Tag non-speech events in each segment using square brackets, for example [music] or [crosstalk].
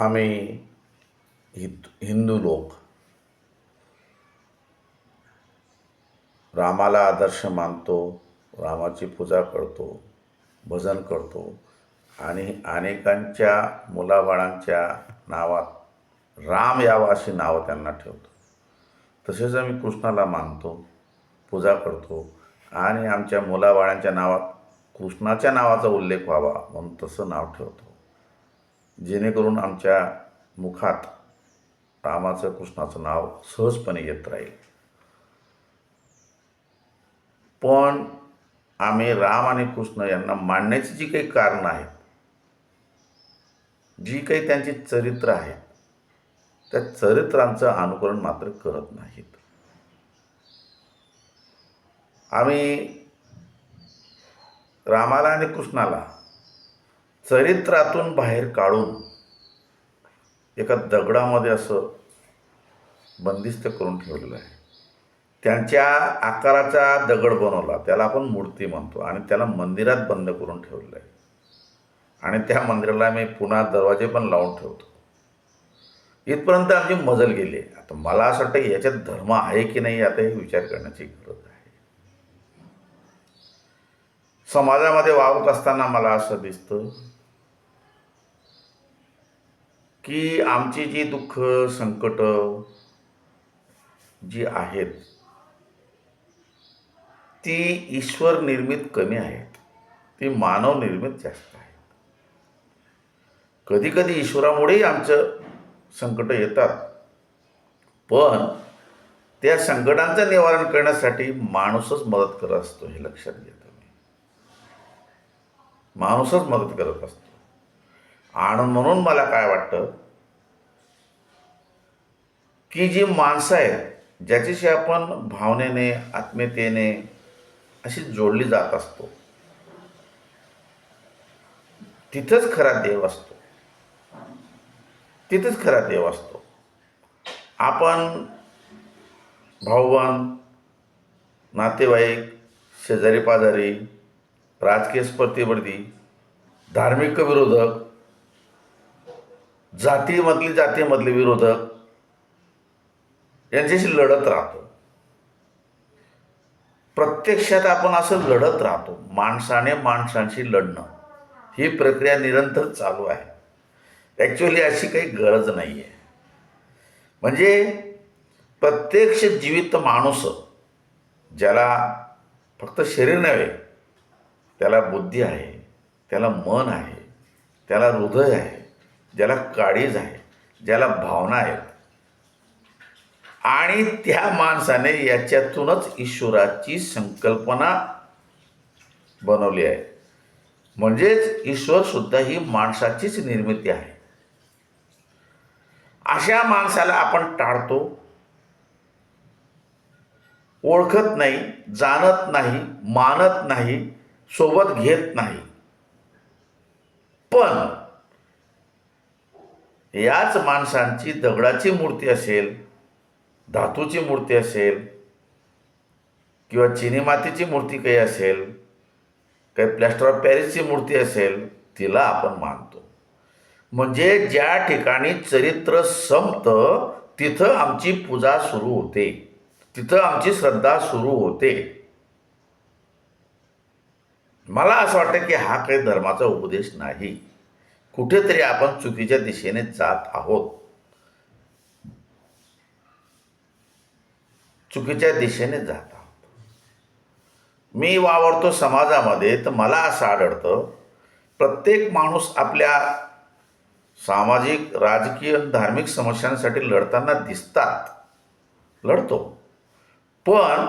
आम्ही हित हिंदू लोक. रामाला आदर्श मानतो रामाची पूजा करतो भजन करतो आणि अनेकांच्या मुलाबाळांच्या नावात राम यावं अशी नावं त्यांना ठेवतो. तसेच आम्ही कृष्णाला मानतो पूजा करतो आणि आमच्या मुलाबाळांच्या नावात कृष्णाच्या नावाचा उल्लेख व्हावा म्हणून तसं नाव ठेवतो. जेणेकरून आमच्या मुखात रामाचं कृष्णाचं नाव सहजपणे येत राहील. पण आम्ही राम आणि कृष्ण यांना मांडण्याची जी काही कारणं आहेत जी काही त्यांची चरित्र आहेत त्या चरित्रांचं अनुकरण मात्र करत नाहीत. आम्ही रामाला आणि कृष्णाला चरित्रातून बाहेर काढून एका दगडामध्ये असं बंदिस्त करून ठेवलेलं आहे. त्यांच्या आकाराचा दगड बनवला त्याला आपण मूर्ती म्हणतो आणि त्याला मंदिरात बंद करून ठेवलेलं आहे. आणि त्या मंदिराला मी पुन्हा दरवाजे पण लावून ठेवतो. इथपर्यंत आमची मजल गेली. आहे आता मला असं वाटतं याच्यात धर्म आहे की नाही आता हे विचार करण्याची गरज आहे. समाजामध्ये वावरत असताना मला असं दिसतं की आमची जी दुःख संकट जी आहेत ती ईश्वर निर्मित कमी आहेत. ती मानव निर्मित जास्त आहेत. कधी कधी ईश्वरामुळेही आमचं संकट येतात. पण त्या संकटांचं निवारण करण्यासाठी माणूसच मदत करत असतो हे लक्षात घ्या तुम्ही माणूसच मदत करत असतो. आणि म्हणून मला काय वाटतं? की जी माणसं आहेत ज्याच्याशी आपण भावनेने आत्मीयतेने अशी जोडली जात असतो तिथंच खरा देव असतो. तिथंच खरा देव असतो. आपण भाऊबंद नातेवाईक शेजारी पाजारी राजकीय स्पर्धेवरती धार्मिक विरोधक जातीमधली जातीमधले विरोधक यांच्याशी लढत राहतो. प्रत्यक्षात आपण असं लढत राहतो माणसाने माणसांशी लढणं. ही प्रक्रिया निरंतर चालू आहे. ॲक्च्युली अशी काही गरज नाही आहे म्हणजे प्रत्यक्ष जीवित माणूस ज्याला फक्त शरीर नव्हे त्याला बुद्धी आहे त्याला मन आहे त्याला हृदय आहे ज्याला काळीज आहे ज्याला भावना आहेत आणि त्या माणसाने याच्यातूनच ईश्वराची संकल्पना बनवली आहे. म्हणजेच ईश्वरसुद्धा ही माणसाचीच निर्मिती आहे. अशा माणसाला आपण टाळतो. ओळखत नाही जाणत नाही मानत नाही सोबत घेत नाही. पण याच माणसांची दगडाची मूर्ती असेल धातूची मूर्ती असेल किंवा चिनी मातीची मूर्ती काही असेल काही प्लॅस्टर ऑफ पॅरिसची मूर्ती असेल तिला आपण मानतो. म्हणजे ज्या ठिकाणी चरित्र संपतं तिथं आमची पूजा सुरू होते. तिथं आमची श्रद्धा सुरू होते. मला असं वाटतं की हा काही धर्माचा उपदेश नाही. कुठेतरी आपण चुकीच्या दिशेने जात आहोत. चुकीच्या दिशेने जात आहोत. मी वावरतो समाजामध्ये तर मला असं आढळतं प्रत्येक माणूस आपल्या सामाजिक राजकीय धार्मिक समस्यांसाठी लढताना दिसतात. लढतो. पण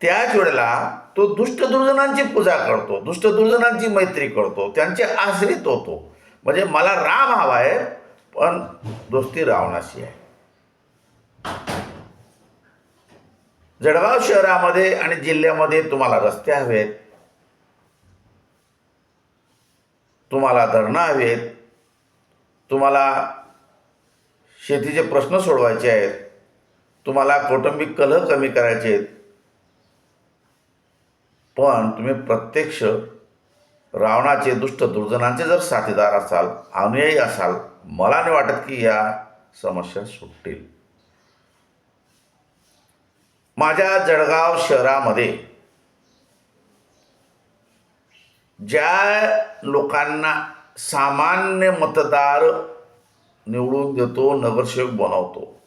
त्याच वेळेला तो दुष्ट दुर्जनांची पूजा करतो दुष्ट दुर्जनांची मैत्री करतो त्यांचे आश्रित होतो. म्हणजे मला राम हवा आहे पण दोस्ती रावणाशी आहे. जळगाव शहरामध्ये आणि जिल्ह्यामध्ये तुम्हाला रस्ते हवेत. तुम्हाला धरणं हवेत. तुम्हाला शेतीचे प्रश्न सोडवायचे आहेत. तुम्हाला कौटुंबिक कलह कमी करायचे आहेत. पण तुम्ही प्रत्यक्ष रावणाचे दुष्ट दुर्जनांचे जर साथीदार असाल अनुयायी असाल मला नाही वाटत की या समस्या सुटतील. माझ्या जळगाव शहरामध्ये ज्या लोकांना सामान्य मतदार निवडून देतो नगरसेवक बनवतो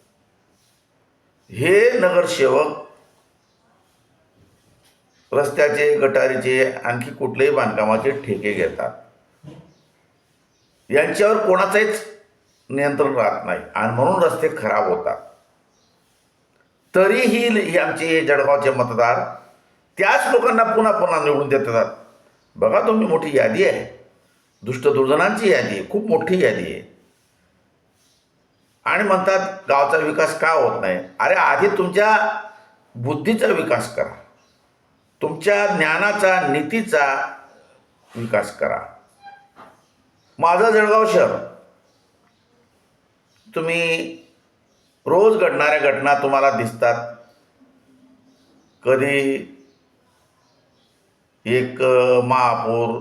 हे नगरसेवक रस्त्याचे गटारीचे आणखी कुठलेही बांधकामाचे ठेके घेतात. यांच्यावर कोणाचंच नियंत्रण राहत नाही आणि म्हणून रस्ते खराब होतात. तरीही हे आमचे हे जळगावचे मतदार त्याच लोकांना पुन्हा पुन्हा निवडून देतात. बघा तुम्ही मोठी यादी आहे. दुष्ट दुर्जनांची यादी आहे. खूप मोठी यादी आहे. आणि म्हणतात गावचा विकास का होत नाही? अरे आधी तुमच्या बुद्धीचा विकास करा. तुमच्या ज्ञानाचा नीतीचा विकास करा. माझं जळगाव शहर. तुम्ही रोज घडणाऱ्या घटना तुम्हाला दिसतात. कधी एक महापूर महापौर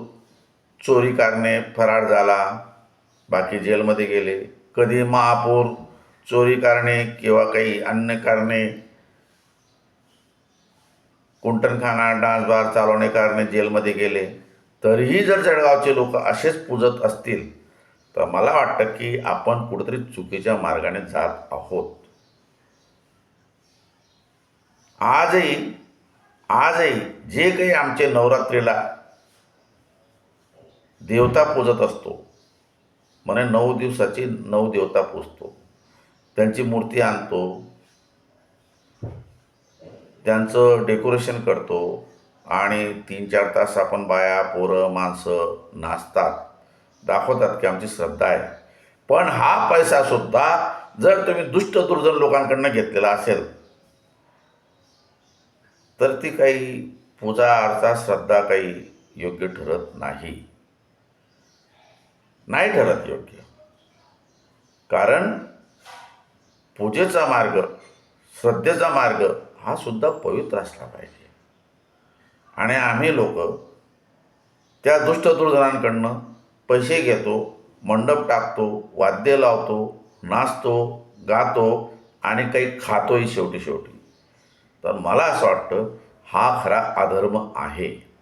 चोरी करणे फरार झाला बाकी जेलमध्ये गेले. कधी महापौर चोरी करणे किंवा काही अन्य कारणे कुंटणखाना डान्स बार चालवणे कारणे जेलमध्ये गेले. तरीही जर जळगावचे लोक असेच पूजत असतील तर मला वाटतं की आपण कुठेतरी चुकीच्या मार्गाने जात आहोत. आजही आजही जे काही आमचे नवरात्रीला देवता पूजत असतो म्हणे नऊ दिवसाची नऊ देवता पूजतो. त्यांची मूर्ती आणतो त्यांचं डेकोरेशन करतो आणि तीन चार तास आपण बाया पोरं माणसं नाचतात दाखवतात की आमची श्रद्धा आहे. पण हा पैसासुद्धा जर तुम्ही दुष्ट दुर्जन लोकांकडनं घेतलेला असेल तर ती काही पूजा अर्चा श्रद्धा काही योग्य ठरत नाही. नाही ठरत योग्य. कारण पूजेचा मार्ग श्रद्धेचा मार्ग हा सुद्धा पवित्र असला पाहिजे. आणि आम्ही लोक त्या दुष्ट दुर्जनांकडनं पैसे घेतो मंडप टाकतो वाद्य लावतो नाचतो गातो आणि काही खातोही शेवटी शेवटी. तर मला असं वाटतं हा खरा अधर्म आहे.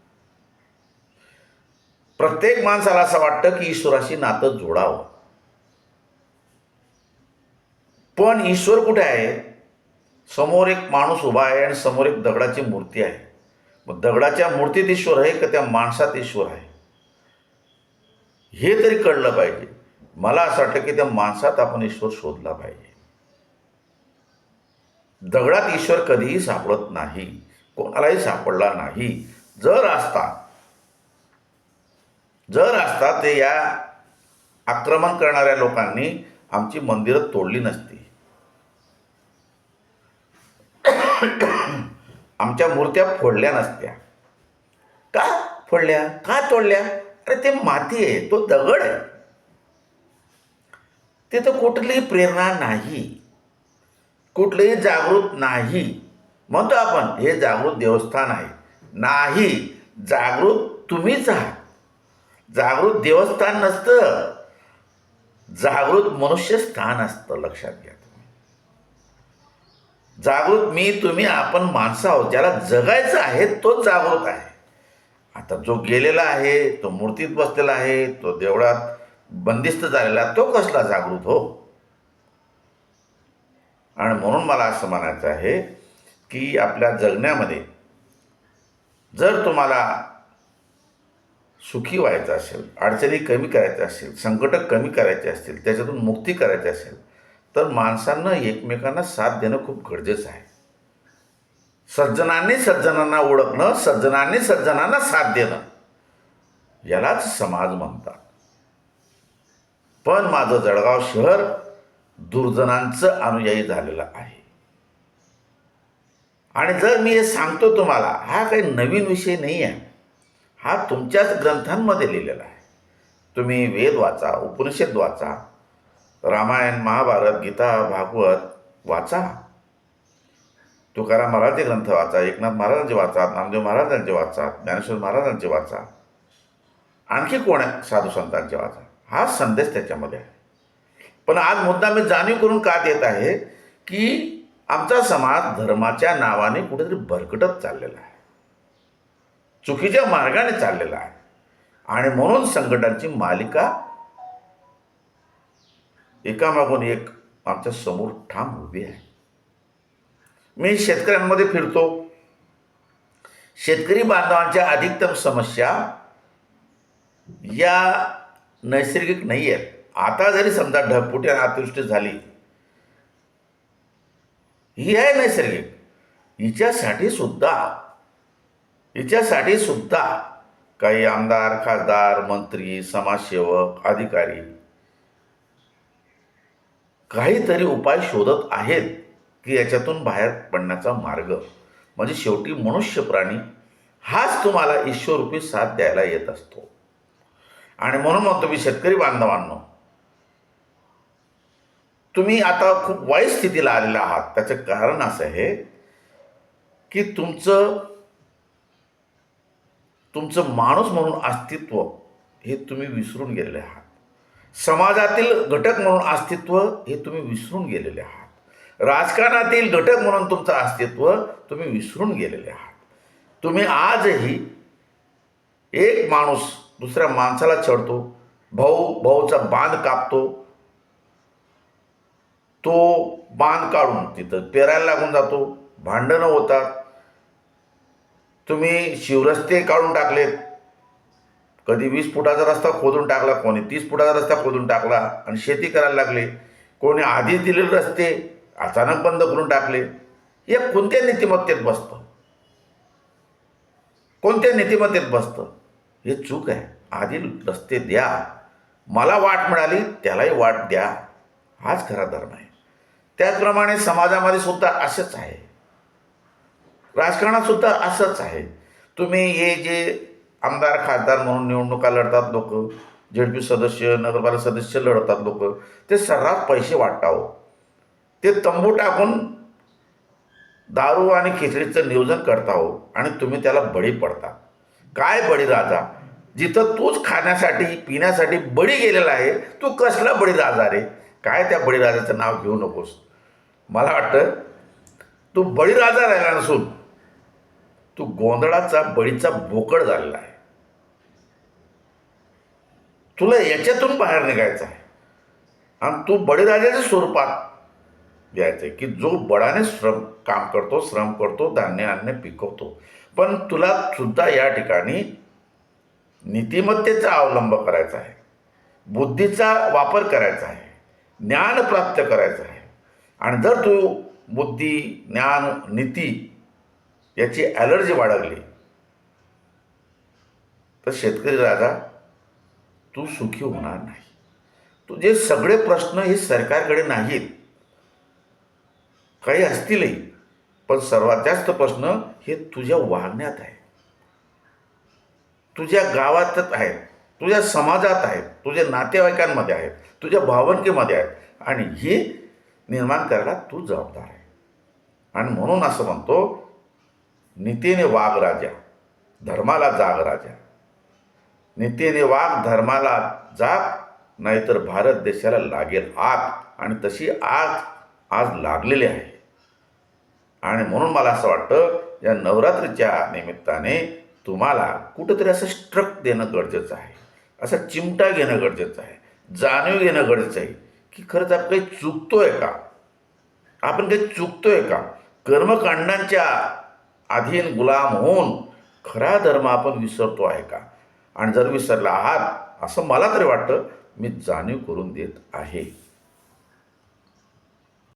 प्रत्येक माणसाला असं वाटतं की ईश्वराशी नातं जोडावं. पण ईश्वर कुठे आहे? समोर एक माणूस उभा आहे आणि समोर एक दगडाची मूर्ती आहे. मग दगडाच्या मूर्तीत ईश्वर आहे का त्या माणसात ईश्वर आहे? हे तरी कळलं पाहिजे. मला असं वाटतं की त्या माणसात आपण ईश्वर शोधला पाहिजे. दगडात ईश्वर कधीही सापडत नाही. कोणालाही सापडला नाही. जर असता जर असता ते या आक्रमण करणाऱ्या लोकांनी आमची मंदिरं तोडली नसती. [coughs] आमच्या मूर्त्या फोडल्या नसत्या. का फोडल्या? का तोडल्या? अरे ते माती आहे तो दगड आहे. तिथं कुठलीही प्रेरणा नाही. कुठलंही जागृत नाही. म्हणतो आपण हे जागृत देवस्थान आहे. नाही जागृत तुम्हीच आहात. जागृत देवस्थान नसतं. जागृत मनुष्य स्थान असतं लक्षात घ्या. जागृत मी तुम्ही आपण माणसं आहोत. ज्याला जगायचं आहे तोच जागृत आहे. आता जो गेलेला आहे तो मूर्तीत बसलेला आहे तो देवळात बंदिस्त झालेला तो कसला जागृत हो? आणि म्हणून मला असं म्हणायचं आहे की आपल्या जगण्यामध्ये जर तुम्हाला सुखी व्हायचं असेल अडचणी कमी करायच्या असतील संकट कमी करायचे असतील त्याच्यातून मुक्ती करायची असेल तर माणसांना एकमेकांना साथ देणं खूप गरजेचं आहे. सज्जनांनी सज्जनांना ओळखणं सज्जनांनी सज्जनांना साथ देणं यालाच समाज म्हणतात. पण माझं जळगाव शहर दुर्जनांचं अनुयायी झालेलं आहे. आणि जर मी हे सांगतो तुम्हाला हा काही नवीन विषय नाही आहे हा तुमच्याच ग्रंथांमध्ये लिहिलेला आहे. तुम्ही वेद वाचा उपनिषद वाचा रामायण महाभारत गीता भागवत वाचा. तुकाराम महाराजचे ग्रंथ वाचा एकनाथ महाराजांचे वाचा नामदेव महाराजांचे वाचा ज्ञानेश्वर महाराजांचे वाचा. आणखी कोण आहे? साधू संतांचे वाचा. हा संदेश त्याच्यामध्ये आहे. पण आज मुद्दा मी जाणीव करून का देत आहे की आमचा समाज धर्माच्या नावाने कुठेतरी भरकटत चाललेला आहे. चुकीच्या मार्गाने चाललेला आहे. आणि म्हणून संकटांची मालिका एकामागून एक आमच्यासमोर ठाम उभी आहे. मी शेतकऱ्यांमध्ये फिरतो. शेतकरी बांधवांच्या अधिकतम समस्या या नैसर्गिक नाही आहेत आता जरी समजा ढगफुटी आणि अतिवृष्टी झाली ही आहे नैसर्गिक. हिच्यासाठी सुद्धा हिच्यासाठी सुद्धा काही आमदार खासदार मंत्री समाजसेवक अधिकारी काहीतरी उपाय शोधत आहेत की याच्यातून बाहेर पडण्याचा मार्ग. म्हणजे शेवटी मनुष्य प्राणी हाच तुम्हाला ईश्वरूपी साथ द्यायला येत असतो. आणि म्हणून मग तुम्ही शेतकरी बांधवांनो तुम्ही आता खूप वाईट स्थितीला आलेला आहात. त्याचं कारण असं आहे की तुमचं तुमचं माणूस म्हणून अस्तित्व हे तुम्ही विसरून गेलेले आहात. समाजातील घटक म्हणून अस्तित्व हे तुम्ही विसरून गेलेले आहात. राजकारणातील घटक म्हणून तुमचं अस्तित्व तुम्ही विसरून गेलेले आहात. तुम्ही आजही एक माणूस दुसऱ्या माणसाला चढतो भाऊ भाऊचा बांध कापतो. तो बांध काढून तिथं पेरायला लागून जातो भांडणं होतात. तुम्ही शिवरस्ते काढून टाकलेत कधी वीस फुटाचा रस्ता खोदून टाकला कोणी तीस फुटाचा रस्ता खोदून टाकला आणि शेती करायला लागले कोणी आधी दिलेले रस्ते अचानक बंद करून टाकले हे कोणत्या नीतिमत्तेत बसतं? कोणत्या नीतिमत्तेत बसतं? हे चूक आहे. आधी रस्ते द्या. मला वाट मिळाली त्यालाही वाट द्या. हाच खरा धर्म आहे. त्याचप्रमाणे समाजामध्ये सुद्धा असंच आहे. राजकारणात सुद्धा असंच आहे. तुम्ही हे जे आमदार खासदार म्हणून निवडणुका लढतात लोक झेडपी सदस्य नगरपालिका सदस्य लढतात लोक. ते सर्रास पैसे वाटावं. ते तंबू टाकून दारू आणि खिचडीचं नियोजन करता आणि तुम्ही त्याला बळी पडता. काय बळी राजा? जिथं तूच खाण्यासाठी पिण्यासाठी बळी गेलेला आहे तू कसला बळी राजा रे? काय त्या बळीराजाचं नाव घेऊ नकोस. मला वाटतं तू बळीराजा राहिला नसून तू गोंधळाचा बळीचा बोकड झालेला आहे. तुला याच्यातून बाहेर निघायचं आहे. आणि तू बळीराजाच्या स्वरूपात घ्यायचं आहे की जो बळाने श्रम काम करतो श्रम करतो धान्य अन्न पिकवतो. पण तुला सुद्धा या ठिकाणी नीतिमत्तेचा अवलंब करायचा आहे. बुद्धीचा वापर करायचा आहे. ज्ञान प्राप्त करायचं आहे. आणि जर तू बुद्धी ज्ञान नीती याची ॲलर्जी बाळगली तर शेतकरी राजा तू सुखी होणार नाही. तुझे सगळे प्रश्न हे सरकारकडे नाहीत. काही असतीलही पण सर्वात जास्त प्रश्न हे तुझ्या वागण्यात आहे. तुझ्या गावातच आहेत तुझ्या समाजात आहेत तुझ्या नातेवाईकांमध्ये आहेत तुझ्या भावनिकेमध्ये आहेत आणि हे निर्माण करायला तू जबाबदार आहे. आणि म्हणून असं म्हणतो नीतीने वाघ राजा धर्माला जाग राजा. नीतीने वाघ धर्माला जाग नाहीतर भारत देशाला लागेल आग आणि तशी आग आज लागलेली आहे. आणि म्हणून मला असं वाटतं या नवरात्रीच्या निमित्ताने तुम्हाला कुठंतरी असं स्ट्रक देणं गरजेचं आहे. असा चिमटा घेणं गरजेचं आहे. जाणीव घेणं गरजेचं आहे. की खरंच आपण काही चुकतोय का? आपण काही चुकतोय का? कर्मकांडांच्या अधीन गुलाम होऊन खरा धर्म आपण विसरतो आहे का? आणि जर विसरला आहात असं मला तरी वाटतं मी जाणीव करून देत आहे.